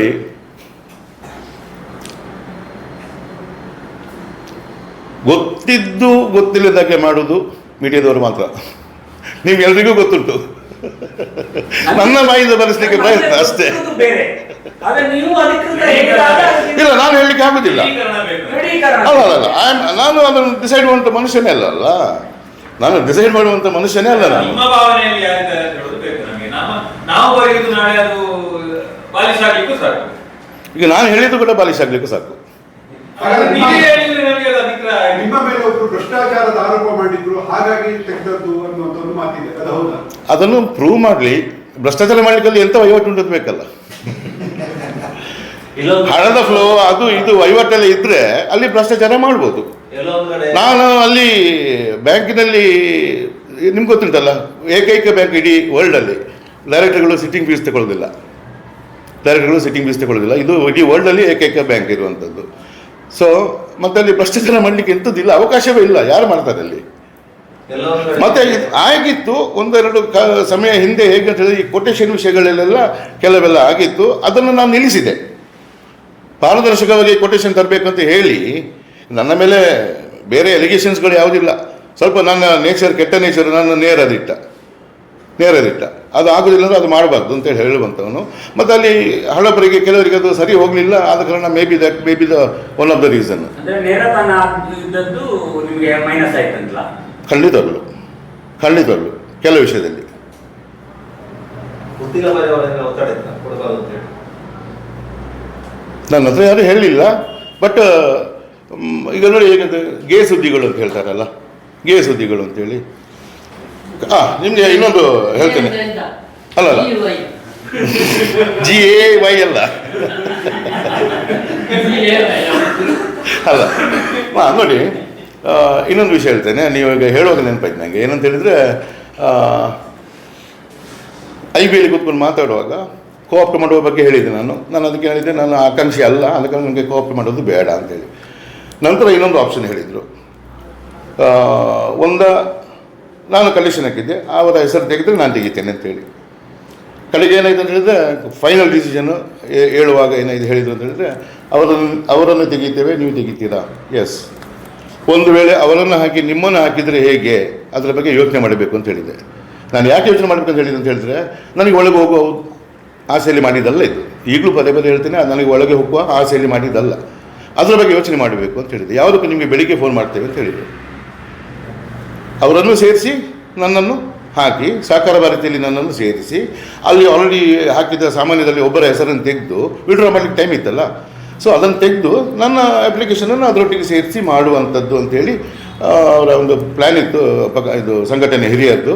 ಗೊತ್ತಿದ್ದು ಗೊತ್ತಿಲ್ಲದಾಗೆ ಮಾಡೋದು ಮೀಡಿಯಾದವರು ಮಾತ್ರ. ನೀವು ಎಲ್ರಿಗೂ ಗೊತ್ತುಂಟು. ನನ್ನ ಬಾಯಿಂದ ಬರೆಸಲಿಕ್ಕೆ ಪ್ರಯತ್ನ ಅಷ್ಟೇ. ಇದು ನೀವು ಅಧಿಕೃತ ಇಲ್ಲ ನಾನು ಹೇಳಲಿಕ್ಕೆ ಆಗುದಿಲ್ಲ. ಅಲ್ಲ ಅಲ್ಲ ನಾನು ಅದನ್ನು ಡಿಸೈಡ್ ಮಾಡುವಂಥ ಮನುಷ್ಯನೇ ಅಲ್ಲ ಅಲ್ಲ. ನಾನು ಡಿಸೈಡ್ ಮಾಡುವಂಥ ಮನುಷ್ಯನೇ ಅಲ್ಲ ನಾನು. ಈಗ ನಾನು ಹೇಳಿದ್ದು ಕೂಡ ಪಾಲಿಶ್ ಆಗ್ಲಿಕ್ಕೂ ಸಾಕು. ನಿಮ್ಮ- ಹೇಳಿದ್ರೆ ನಮಗೆ ಅದು ನಿಮ್ಮ ಮೇಲೆ ಒಬ್ರು ಭ್ರಷ್ಟಾಚಾರದ ಆರೋಪ ಮಾಡಿದ್ರು ಹಾಗಾಗಿ ತೆಗೆದದ್ದು ಅನ್ನುವಂಥ ಒಂದು ಮಾತಿದೆ. ಅದು ಹೌದಾ? ಅದನ್ನು ಪ್ರೂವ್ ಮಾಡಲಿ. ಭ್ರಷ್ಟಾಚಾರ ಮಾಡ್ಲಿಕ್ಕೆ ಅಲ್ಲಿ ಎಂತ ವಹಿವಾಟು ಉಂಟು ಬೇಕಲ್ಲ. ಹಣದ ಫ್ಲೋ ಅದು ಇದು ವಹಿವಾಟೆಲ್ಲ ಇದ್ರೆ ಅಲ್ಲಿ ಭ್ರಷ್ಟಾಚಾರ ಮಾಡ್ಬೋದು. ನಾನು ಅಲ್ಲಿ ಬ್ಯಾಂಕಿನಲ್ಲಿ ನಿಮ್ಗೆ ಗೊತ್ತುಂಟಲ್ಲ ಏಕೈಕ ಬ್ಯಾಂಕ್ ಇಡೀ ವರ್ಲ್ಡಲ್ಲಿ ಡೈರೆಕ್ಟರ್ಗಳು ಸಿಟ್ಟಿಂಗ್ ಫೀಸ್ ತಗೊಳ್ಳೋದಿಲ್ಲ ಡೈರೆಕ್ಟರ್ಗಳು ಸಿಟ್ಟಿಂಗ್ ಫೀಸ್ ತಗೊಳ್ಳೋದಿಲ್ಲ ಇದು ಇಡೀ ವರ್ಲ್ಡಲ್ಲಿ ಏಕೈಕ ಬ್ಯಾಂಕ್ ಇರುವಂಥದ್ದು. ಸೊ ಮತ್ತೆ ಅಲ್ಲಿ ಭ್ರಷ್ಟಾಚಾರ ಮಾಡಲಿಕ್ಕೆ ಎಂಥದ್ದಿಲ್ಲ ಅವಕಾಶವೇ ಇಲ್ಲ, ಯಾರು ಮಾಡ್ತಾರೆ ಅಲ್ಲಿ? ಮತ್ತೆ ಆಗಿತ್ತು, ಒಂದೆರಡು ಕ, ಸಮಯ ಹಿಂದೆ ಹೇಗೆ ಅಂತ ಹೇಳಿದ್ರೆ ಈ ಕೊಟೇಶನ್ ವಿಷಯಗಳಲ್ಲೆಲ್ಲ ಕೆಲವೆಲ್ಲ ಆಗಿತ್ತು, ಅದನ್ನು ನಾನು ನಿಲ್ಲಿಸಿದೆ. ಪಾರದರ್ಶಕವಾಗಿ ಕೊಟೇಶನ್ ತರಬೇಕಂತ ಹೇಳಿ, ನನ್ನ ಮೇಲೆ ಬೇರೆ ಎಲಿಗೇಷನ್ಸ್ಗಳು ಯಾವುದಿಲ್ಲ. ಸ್ವಲ್ಪ ನನ್ನ ನೇಚರ್ ಕೆಟ್ಟ ನೇಚರ್ ನನ್ನ ನೇರದಿಟ್ಟ. ನೇರದಿಟ್ಟ ಅದು ಆಗೋದಿಲ್ಲ ಅಂದರೆ ಅದು ಮಾಡಬಾರ್ದು ಅಂತೇಳಿ ಹೇಳುವಂಥವನು. ಮತ್ತು ಅಲ್ಲಿ ಹಳಬರಿಗೆ ಕೆಲವರಿಗೆ ಅದು ಸರಿ ಹೋಗಲಿಲ್ಲ ಆದ ಕಾರಣ maybe that maybe the one of the reason ಅಂದ್ರೆ ನೇರತನ ಇದ್ದದ್ದು ನಿಮಗೆ ಮೈನಸ್ ಆಯ್ತಂತಲ್ಲ ಖಂಡಿತಗಳು ಖಂಡಿತಗಳು ಕೆಲವು ವಿಷಯದಲ್ಲಿ. ನನ್ನ ಹತ್ರ ಯಾರು ಹೇಳಿಲ್ಲ ಬಟ್ ಈಗ ನೋಡಿ ಹೇಗಂತ ಗೇ ಸುದ್ದಿಗಳು ಅಂತ ಹೇಳ್ತಾರಲ್ಲ. ಗೇ ಸುದ್ದಿಗಳು ಅಂತೇಳಿ ಹಾಂ ನಿಮಗೆ ಇನ್ನೊಂದು ಹೇಳ್ತೇನೆ? ಅಲ್ಲ, ಅಲ್ಲ. ಜಿ ಎ ವೈ ಅಲ್ಲ. ಅಲ್ಲ. ಹಾಂ ನೋಡಿ ಇನ್ನೊಂದು ವಿಷಯ ಹೇಳ್ತೇನೆ. ನೀವು ಈಗ ಹೇಳುವಾಗ ನೆನಪಾಯ್ತು ನನಗೆ ಏನಂತ ಹೇಳಿದರೆ ಐ ಬಿ ಎಲ್ಲಿ ಕೂತ್ಕೊಂಡು ಮಾತಾಡುವಾಗ ಕೋಆಪ್ಟ್ ಮಾಡುವ ಬಗ್ಗೆ ಹೇಳಿದ್ದೆ ನಾನು. ನಾನು ಅದಕ್ಕೆ ಹೇಳಿದ್ದೆ ನಾನು ಆಕಾಂಕ್ಷಿ ಅಲ್ಲ. ಅದಕ್ಕೆ ನನಗೆ ಕೋಆಪ್ಟ್ ಮಾಡೋದು ಬೇಡ ಅಂತೇಳಿ. ನಂತರ ಇನ್ನೊಂದು ಆಪ್ಷನ್ ಹೇಳಿದರು. ಒಂದ ನಾನು ಕಲೆಕ್ಷನ್ ಹಾಕಿದ್ದೆ ಅವರ ಹೆಸರು ತೆಗೆದ್ರೆ ನಾನು ತೆಗಿತೇನೆ ಅಂತೇಳಿ. ಕಡೆಗೆ ಏನಾಯಿತು ಅಂತ ಹೇಳಿದರೆ ಫೈನಲ್ ಡಿಸಿಷನ್ ಹೇಳುವಾಗ ಏನಾಯಿತು ಹೇಳಿದ್ರು ಅಂತ ಹೇಳಿದ್ರೆ, ಅವರನ್ನು ಅವರನ್ನು ತೆಗಿತೇವೆ, ನೀವು ತೆಗಿತೀರಾ? ಎಸ್ ಒಂದು ವೇಳೆ ಅವರನ್ನು ಹಾಕಿ ನಿಮ್ಮನ್ನು ಹಾಕಿದರೆ ಹೇಗೆ? ಅದರ ಬಗ್ಗೆ ಯೋಚನೆ ಮಾಡಬೇಕು ಅಂತ ಹೇಳಿದೆ. ನಾನು ಯಾಕೆ ಯೋಚನೆ ಮಾಡಬೇಕು ಅಂತ ಹೇಳಿದೆ ಅಂತ ಹೇಳಿದ್ರೆ, ನನಗೆ ಒಳಗೆ ಹೋಗುವ ಆಸೆಯಲ್ಲಿ ಮಾಡಿದ್ದಲ್ಲ ಇದು. ಈಗಲೂ ಪದೇ ಪದೇ ಹೇಳ್ತೇನೆ, ಅದು ನನಗೆ ಒಳಗೆ ಹೋಗುವ ಆಸೆಯಲ್ಲಿ ಮಾಡಿದ್ದಲ್ಲ. ಅದರ ಬಗ್ಗೆ ಯೋಚನೆ ಮಾಡಬೇಕು ಅಂತ ಹೇಳಿದೆ. ಯಾವುದಕ್ಕೂ ನಿಮಗೆ ಬೆಳಿಗ್ಗೆ ಫೋನ್ ಮಾಡ್ತೇವೆ ಅಂತ ಹೇಳಿದೆ. ಅವರನ್ನು ಸೇರಿಸಿ ನನ್ನನ್ನು ಹಾಕಿ, ಸಹಕಾರ ಭಾರತಿಯಲ್ಲಿ ನನ್ನನ್ನು ಸೇರಿಸಿ, ಅಲ್ಲಿ ಆಲ್ರೆಡಿ ಹಾಕಿದ ಸಾಮಾನ್ಯದಲ್ಲಿ ಒಬ್ಬರ ಹೆಸರನ್ನು ತೆಗೆದು ವಿಡ್ರಾ ಮಾಡಲಿಕ್ಕೆ ಟೈಮ್ ಇತ್ತಲ್ಲ. ಸೊ ಅದನ್ನು ತೆಗೆದು ನನ್ನ ಅಪ್ಲಿಕೇಶನನ್ನು ಅದರೊಟ್ಟಿಗೆ ಸೇರಿಸಿ ಮಾಡುವಂಥದ್ದು ಅಂತೇಳಿ ಅವರ ಒಂದು ಪ್ಲ್ಯಾನ್ ಇತ್ತು ಇದು ಸಂಘಟನೆ ಹಿರಿಯದ್ದು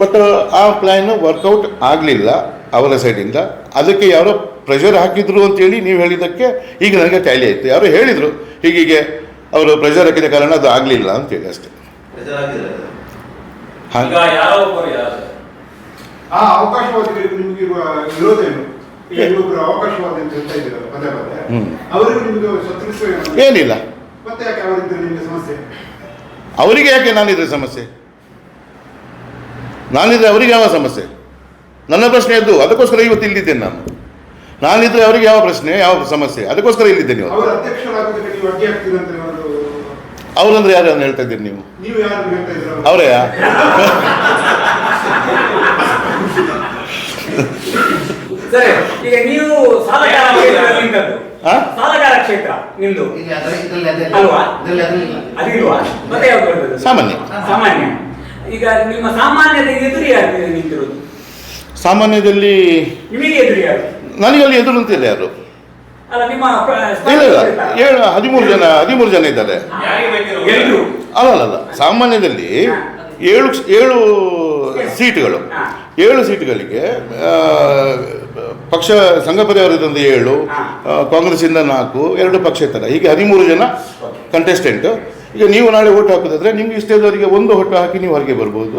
ಬಟ್ ಆ ಪ್ಲ್ಯಾನು ವರ್ಕೌಟ್ ಆಗಲಿಲ್ಲ ಅವರ ಸೈಡಿಂದ ಅದಕ್ಕೆ ಯಾರೋ ಪ್ರೆಷರ್ ಹಾಕಿದ್ರು ಅಂತೇಳಿ ನೀವು ಹೇಳಿದ್ದಕ್ಕೆ ಈಗ ನನಗೆ ಟ್ಯಾಲಿ ಆಯಿತು. ಯಾರೋ ಹೇಳಿದರು, ಹೀಗೀಗೆ ಅವರು ಪ್ರೆಷರ್ ಹಾಕಿದ ಕಾರಣ ಅದು ಆಗಲಿಲ್ಲ ಅಂತೇಳಿ ಅಷ್ಟೇ. ಈಗ ಹಾಗೆ. ಯಾರೋ ಒಬ್ಬರು ಯಾರು? ಆ ಅವಕಾಶವಾದಿಗಳಿಗೂ ನಿಮ್ಗೆ ಇರುವ ವಿರೋಧ ಏನು? ಈಗ ನೀವೊಬ್ರು ಅವಕಾಶವಾದಿ ಅಂತ ಹೇಳ್ತಾ ಇದ್ದೀರಲ್ಲ ಪದೇ ಪದೇ. ಹ್ಮ್. ಅವರಿಗೂ ನಿಮ್ಗೆ ಶತ್ರುತ್ವ ಏನು? ಏನಿಲ್ಲ. ಮತ್ತೆ ಯಾಕೆ ಅವರಿದ್ರೆ ನಿಮ್ಗೆ ಸಮಸ್ಯೆ? ಅವರಿಗೆ ಯಾಕೆ ನಾನಿದ್ರೆ ಸಮಸ್ಯೆ? ನಾನಿದ್ರೆ ಅವರಿಗೆ ಯಾವ ಸಮಸ್ಯೆ? ನನ್ನ ಪ್ರಶ್ನೆ ಅದು. ಅದಕ್ಕೋಸ್ಕರ ಇವತ್ತು ಇಲ್ಲಿದ್ದೇನೆ ನಾನು. ನಾನಿದ್ರೆ ಅವರಿಗೆ ಯಾವ ಪ್ರಶ್ನೆ ಯಾವ ಸಮಸ್ಯೆ? ಅದಕ್ಕೋಸ್ಕರ ಇಲ್ಲಿದ್ದೇನೆ ಇವತ್ತು. ಅವರ ನೀವು ಅಡ್ಡಿ ಅವರಂದ್ರೆ ಯಾರು ಅಂತ ಹೇಳ್ತಾ ಇದ್ದೀರಿ ನೀವು? ನೀವು ಯಾರು ಹೇಳ್ತಾ ಅವರೇ? ಸರಿ ಈಗ ನೀವು ಸಾಮಾನ್ಯ. ಸಾಮಾನ್ಯ. ಈಗ ನಿಮ್ಮ ಸಾಮಾನ್ಯದಲ್ಲಿ ನಿಂತಿರೋದು? ಸಾಮಾನ್ಯದಲ್ಲಿ ನನಗಲ್ಲಿ ಎದುರು ಯಾರು? ನನಗೆ ಅಲ್ಲಿ ಎದುರು ಅಂತಿಲ್ಲ ಯಾರು? ಇಲ್ಲ ಇಲ್ಲ? ಏಳು ಹದಿಮೂರು ಜನ ಹದಿಮೂರು ಜನ ಇದ್ದಾರೆ. ಅಲ್ಲ ಅಲ್ಲ ಅಲ್ಲ. ಸಾಮಾನ್ಯದಲ್ಲಿ ಏಳು ಏಳು ಸೀಟುಗಳು. ಏಳು ಸೀಟುಗಳಿಗೆ ಪಕ್ಷ ಸಂಘ ಪರಿವಾರದಿಂದ ಏಳು ಕಾಂಗ್ರೆಸ್ಸಿಂದ ನಾಲ್ಕು ಎರಡು ಪಕ್ಷ ಇರ್ತಾರೆ ಹೀಗೆ ಹದಿಮೂರು ಜನ ಕಂಟೆಸ್ಟೆಂಟ್ ಈಗ ನೀವು ನಾಳೆ ಓಟ್ ಹಾಕೋದಾದ್ರೆ ನಿಮ್ಗೆ ಇಷ್ಟದವರಿಗೆ ಒಂದು ಹೊಟ್ಟು ಹಾಕಿ ನೀವು ಹೊರಗೆ ಬರ್ಬೋದು.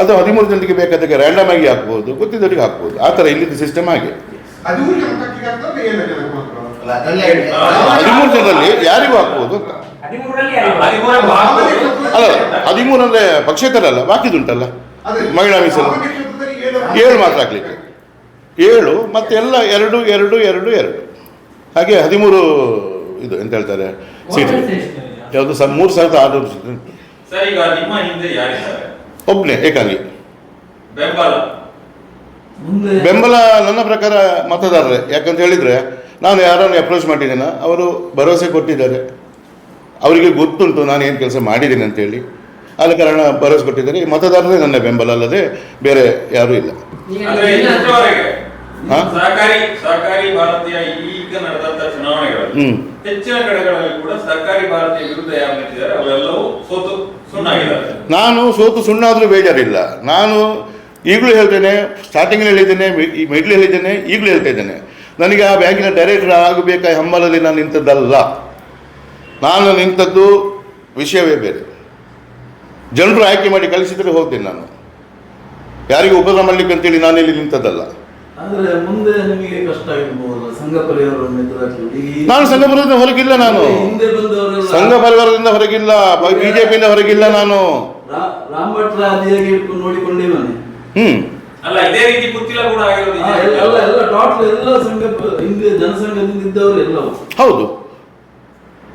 ಅದು ಹದಿಮೂರು ಜನರಿಗೆ ಬೇಕಾದಾಗ ರ್ಯಾಂಡಮ್ ಆಗಿ ಹಾಕ್ಬೋದು ಗೊತ್ತಿದ್ದವರಿಗೆ ಹಾಕ್ಬೋದು. ಆ ಥರ ಇಲ್ಲಿದ್ದ ಸಿಸ್ಟಮ್ ಹಾಗೆ. ಹದಿಮೂರು ಜನರಲ್ಲಿ ಯಾರಿಗೂ ಹಾಕ್ಬೋದು ಅಂತ. ಅಲ್ಲ ಹದಿಮೂರು ಅಂದ್ರೆ ಪಕ್ಷೇತರ ಅಲ್ಲ ಬಾಕಿದುಂಟಲ್ಲ ಮಹಿಳಾ ಮೀಸಲು. ಏಳು ಮಾತ್ರ ಹಾಕ್ಲಿಕ್ಕೆ. ಏಳು ಮತ್ತೆ ಎಲ್ಲ ಎರಡು ಎರಡು ಎರಡು ಎರಡು. ಹಾಗೆ ಹದಿಮೂರು ಇದು ಎಂತ ಹೇಳ್ತಾರೆ? ಸೀಟ್? ಯಾವುದು ಸ ಮೂರು ಸಾವಿರದ ಆರುನೂರು ಸೀಟ್. ಉಂಟು. ಸರ್ ಈಗ ನಿಮ್ಮ ಹಿಂದೆ ಯಾರಿದ್ದಾರೆ? ಒಬ್ನೇ ಏಕಾಂಗಿ. ಬೆಂಬಲ. ಬೆಂಬಲ ನನ್ನ ಪ್ರಕಾರ ಮತದಾರರೇ. ಯಾಕಂತ ಹೇಳಿದ್ರೆ ನಾನು ಯಾರನ್ನು ಅಪ್ರೋಚ್ ಮಾಡಿದ್ದೀನ ಅವರು ಭರವಸೆ ಕೊಟ್ಟಿದ್ದಾರೆ. ಅವರಿಗೆ ಗೊತ್ತುಂಟು ನಾನು ಏನು ಕೆಲಸ ಮಾಡಿದ್ದೀನಿ ಅಂತೇಳಿ. ಆದ ಕಾರಣ ಭರವಸೆ ಕೊಟ್ಟಿದ್ದಾರೆ. ಈ ಮತದಾರರೇ ನನ್ನ ಬೆಂಬಲ ಅಲ್ಲದೆ ಬೇರೆ ಯಾರೂ ಇಲ್ಲ? ಸಹಕಾರಿ ಸಹಕಾರಿ ಭಾರತೀಯ ಈಗ ನಡೆದಂತ ಚುನಾವಣೆಗಳಲ್ಲಿ ಹ್ಮ್. ಹೆಚ್ಚಿನ ಕಡೆಗಳಲ್ಲಿ ಕೂಡ ಸಹಕಾರಿ ಭಾರತೀಯ ವಿರುದ್ಧ ಯಾರು ನಿಂತಿದ್ದಾರೆ ಅವರೆಲ್ಲವೂ ಸೋತು ಸುಣ್ಣಾಗಿದ್ದಾರೆ. ನಾನು ಸೋತು ಸುಣ್ಣಾದ್ರೂ ಬೇಜಾರಿಲ್ಲ. ನಾನು ಈಗಲೂ ಹೇಳ್ತೇನೆ ಸ್ಟಾರ್ಟಿಂಗಲ್ಲಿ ಹೇಳಿದ್ದೇನೆ ಈ ಮಿಡ್ಲ್ ಹೇಳಿದ್ದೇನೆ ಈಗಲೂ ಹೇಳ್ತಾ ಇದ್ದೇನೆ. ನನಗೆ ಆ ಬ್ಯಾಂಕಿನ ಡೈರೆಕ್ಟರ್ ಆಗಬೇಕಾದ ಹಂಬಲದಲ್ಲಿ ನಾನು ನಿಂತದ್ದಲ್ಲ. ನಾನು ನಿಂತದ್ದು ವಿಷಯವೇ ಬೇರೆ. ಜನರು ಆಯ್ಕೆ ಮಾಡಿ ಕಳಿಸಿದರೆ ಹೋಗ್ತೇನೆ ನಾನು. ಯಾರಿಗೂ ಉಪದ್ರ ಮಾಡಲಿಕ್ಕೆ ಅಂತೇಳಿ ನಾನಿಲ್ಲಿ ನಿಂತದ್ದಲ್ಲ. ಮುಂದೆ ನಿಮಗೆ ಕಷ್ಟ ಸಂಘ ನಾನು ಸಂಘ ಪರಿವಾರದಿಂದ ಹೊರಗಿಲ್ಲ ನಾನು. ಸಂಘ ಪರಿವಾರದಿಂದ ಹೊರಗಿಲ್ಲ ಬಿಜೆಪಿಯಿಂದ ಹೊರಗಿಲ್ಲ ನಾನು. ಹ್ಮ್. ಅಲ್ಲ ಇದೇ ರೀತಿ ಗೊತ್ತಿಲ್ಲ ಕೂಡ ಆಗಿರೋದು ಎಲ್ಲ ಎಲ್ಲ ಎಲ್ಲ ಟೋಟಲ್ ಎಲ್ಲ ಸಂಘ ಹಿಂದೆ ಜನಸಂಘದಿಂದ ಇದ್ದವರು ಎಲ್ಲವೂ. ಹೌದು.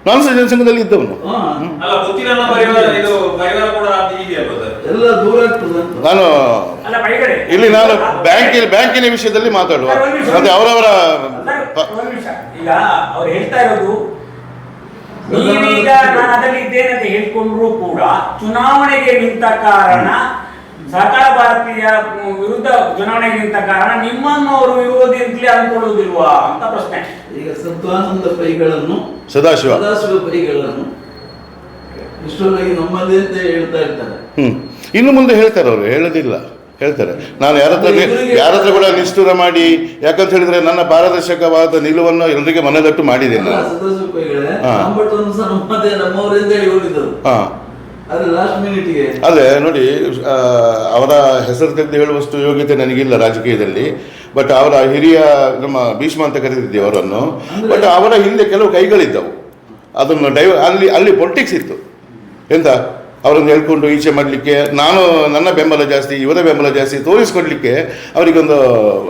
ನಾನು ಸಹ ಜನಸಂಘದಲ್ಲಿ ಇದ್ದವನು. ಹಾ. ಅಲ್ಲ ಗೊತ್ತಿಲ್ಲ ಪರಿವಾರ ಇದು. ಪರಿವಾರ ಕೂಡ ಅದು ಇದೆಯಲ್ಲ ಸರ್ ಎಲ್ಲ ದೂರ ಆಗ್ತದೆ ಅಂತ. ನಾನು ಅಲ್ಲ ಬೈಗಡೆ ಇಲ್ಲಿ ನಾನು ಬ್ಯಾಂಕಿನ ಬ್ಯಾಂಕಿನ ವಿಷಯದಲ್ಲಿ ಮಾತಾಡುವ. ಮತ್ತೆ ಅವರವರ ಪ- ಒಂದ್ ನಿಮಿಷ. ಈಗ ಅವ್ರು ಹೇಳ್ತಾ ಇರೋದು ನೀವೀಗ ನಾನು ಅದರಲ್ಲಿ ಇದ್ದೇನೆ ಅಂತ ಹೇಳ್ಕೊಂಡ್ರು ಕೂಡ ಚುನಾವಣೆಗೆ ನಿಂತ ಕಾರಣ ಸಹಕಾರ ಭಾರತೀಯ ವಿರುದ್ಧ ಚುನಾವಣೆಗೆ ನಿಂತ ಕಾರಣ ನಿಮ್ಮನ್ನು ಅವರು ವಿರೋಧಿ ಅಂತಲೇ ಅನ್ಕೊಳ್ಳುವುದಿಲ್ವಾ ಅಂತ ಪ್ರಶ್ನೆ. ಈಗ ಸತ್ವಾನಂದ ಪೈಗಳನ್ನು ಸದಾಶಿವ. ಸದಾಶಿವ ಪೈಗಳನ್ನು ನಮ್ಮದೇ ಅಂತ ಹೇಳ್ತಾ ಇರ್ತಾರೆ. ಹ್ಮ್. ಇನ್ನು ಮುಂದೆ ಹೇಳ್ತಾರೆ ಅವರು ಹೇಳೋದಿಲ್ಲ ಹೇಳ್ತಾರೆ. ನಾನು ಯಾರತ್ರ ಯಾರತ್ರ ಯಾರ ಹತ್ರ ಕೂಡ ನಿಷ್ಠುರ ಮಾಡಿ ಯಾಕಂತ ಹೇಳಿದ್ರೆ ನನ್ನ ಪಾರದರ್ಶಕವಾದ ನಿಲುವನ್ನು ಎಲ್ಲರಿಗೆ ಮನದಟ್ಟು ಮಾಡಿದ್ದೇನೆ ನಾನು. ಸದಾಶಿವ ಪೈಗಳೇ ಹಾ. ಅದೇ ನೋಡಿ ಆ, ಅವರ ಹೆಸರು ತೆಗೆದು ಹೇಳುವಷ್ಟು ಯೋಗ್ಯತೆ ನನಗಿಲ್ಲ ರಾಜಕೀಯದಲ್ಲಿ. ಬಟ್ ಅವರ ಹಿರಿಯ ನಮ್ಮ ಭೀಷ್ಮ ಅಂತ ಕರೀತಿದ್ದೆ ಅವರನ್ನು. ಬಟ್ ಅವರ ಹಿಂದೆ ಕೆಲವು ಕೈಗಳಿದ್ದವು. ಅದನ್ನು ಡೈವ ಅಲ್ಲಿ ಅಲ್ಲಿ ಪೊಲಿಟಿಕ್ಸ್ ಇತ್ತು. ಎಂತ? ಅವರನ್ನು ಹೇಳ್ಕೊಂಡು ಈಚೆ ಮಾಡಲಿಕ್ಕೆ ನಾನು ನನ್ನ ಬೆಂಬಲ ಜಾಸ್ತಿ ಇವರ ಬೆಂಬಲ ಜಾಸ್ತಿ ತೋರಿಸ್ಕೊಡ್ಲಿಕ್ಕೆ ಅವರಿಗೊಂದು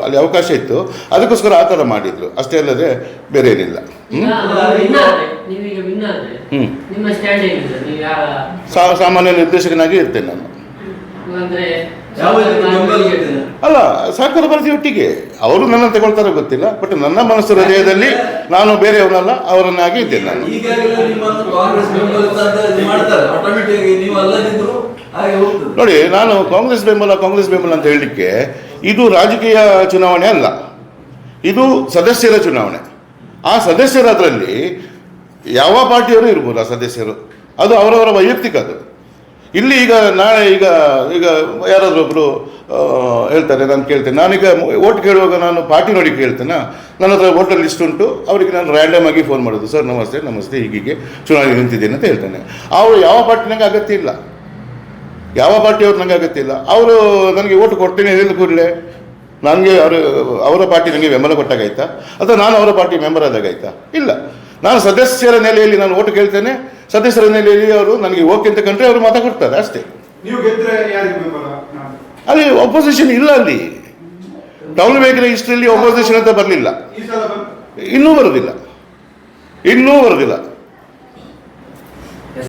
ಅಲ್ಲಿ ಅವಕಾಶ ಇತ್ತು. ಅದಕ್ಕೋಸ್ಕರ ಆ ಥರ ಮಾಡಿದ್ರು. ಅಷ್ಟೇ ಅಲ್ಲದೆ ಬೇರೆ ಏನಿಲ್ಲ ಸಾ- ಸಾಮಾನ್ಯ ನಿರ್ದೇಶಕನಾಗಿ ಇರ್ತೇನೆ ನಾನು? ಅಲ್ಲ ಸಹಕಾರ ಬರ್ತಿ ಒಟ್ಟಿಗೆ. ಅವರು ನನ್ನ ತಗೊಳ್ತಾರೋ ಗೊತ್ತಿಲ್ಲ ಬಟ್ ನನ್ನ ಮನಸ್ಸು ಹೃದಯದಲ್ಲಿ ನಾನು ಬೇರೆಯವನಲ್ಲ ಅವರನ್ನಾಗಿ ಇದ್ದೇನೆ ನಾನು. ನೋಡಿ ನಾನು ಕಾಂಗ್ರೆಸ್ ಬೆಂಬಲ ಕಾಂಗ್ರೆಸ್ ಬೆಂಬಲ ಅಂತ ಹೇಳಲಿಕ್ಕೆ ಇದು ರಾಜಕೀಯ ಚುನಾವಣೆ ಅಲ್ಲ. ಇದು ಸದಸ್ಯರ ಚುನಾವಣೆ. ಆ ಸದಸ್ಯರ ಅದರಲ್ಲಿ ಯಾವ ಪಾರ್ಟಿಯವರು ಇರ್ಬೋದು ಆ ಸದಸ್ಯರು? ಅದು ಅವರವರ ವೈಯಕ್ತಿಕ ಅದು. ಇಲ್ಲಿ ಈಗ ನಾಳೆ ಈಗ ಈಗ ಯಾರಾದರೂ ಒಬ್ಬರು ಹೇಳ್ತಾರೆ, ನಾನು ಕೇಳ್ತೇನೆ. ನಾನೀಗ ಓಟ್ ಕೇಳುವಾಗ ನಾನು ಪಾರ್ಟಿ ನೋಡಿ ಕೇಳ್ತೇನೆ? ನನ್ನ ಹತ್ರ ವೋಟರ್ ಲಿಸ್ಟ್ ಉಂಟು, ಅವರಿಗೆ ನಾನು ರ್ಯಾಂಡಮ್ ಆಗಿ ಫೋನ್ ಮಾಡೋದು. ಸರ್, ನಮಸ್ತೆ ನಮಸ್ತೆ, ಹೀಗೀಗೆ ಚುನಾವಣೆ ನಿಂತಿದ್ದೇನೆ ಅಂತ ಹೇಳ್ತೇನೆ. ಅವರು ಯಾವ ಪಾರ್ಟಿ ನನಗೆ ಅಗತ್ಯ ಇಲ್ಲ. ಯಾವ ಪಾರ್ಟಿಯವ್ರು ನನಗೆ ಅಗತ್ಯ ಇಲ್ಲ. ಅವರು ನನಗೆ ಓಟ್ ಕೊಡ್ತೇನೆ ಹೇಳಿದ ಕೂಡಲೇ ನನಗೆ ಅವರು, ಅವರ ಪಾರ್ಟಿ ನನಗೆ ಬೆಂಬಲ ಕೊಟ್ಟಾಗಾಯ್ತಾ ಅಥವಾ ನಾನು ಅವರ ಪಾರ್ಟಿ ಮೆಂಬರ್ ಆದಾಗಾಯ್ತಾ ಇಲ್ಲ. ನಾನು ಸದಸ್ಯರ ನೆಲೆಯಲ್ಲಿ ನಾನು ಓಟು ಕೇಳ್ತೇನೆ ಸದಸ್ಯರ ನೆಲೆಯಲ್ಲಿ ಅವರು ನನಗೆ ಓಕೆ ಅಂತ ಕಂಡ್ರೆ ಅವರು ಮತ ಕೊಡ್ತಾರೆ ಅಷ್ಟೇ. ಅಲ್ಲಿ ಅಪೋಸಿಷನ್ ಇಲ್ಲ ಅಲ್ಲಿ. ಟೌನ್ ಬೇಕಿನ ಹಿಸ್ಟ್ರಿಯಲ್ಲಿ ಅಪೋಸಿಷನ್ ಅಂತ ಬರಲಿಲ್ಲ. ಇನ್ನೂ ಬರೋದಿಲ್ಲ. ಇನ್ನೂ ಬರೋದಿಲ್ಲ.